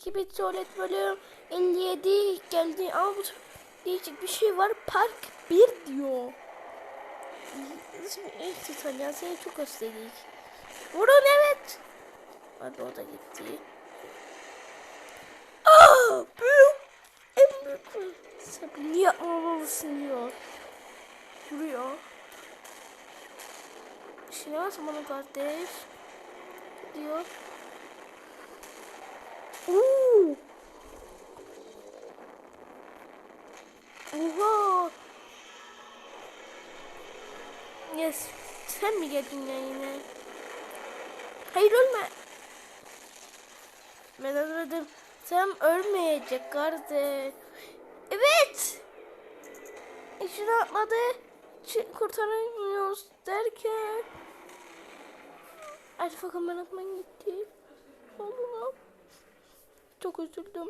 Skibidi tuvalet bölüm 57 geldi ama bu değişik bir şey var. Park 1 diyor. Şimdi ilk tutan seni çok özledik. Vurun evet. Hadi o da gitti. Aa, büyük. En büyük. Sen niye yapmamalısın diyor. Vuruyor. Şimdi nasıl bana kardeş? Diyor. Oo. Oha. Yes. Sen mi geldin ya yine? Hayır ölme. Ben ölmedim. Sen ölmeyecek kardeş. Evet. İçine atladı. Kurtaramıyoruz derken. Alfa kameraman gitti. Allah'ım. Çok üzüldüm.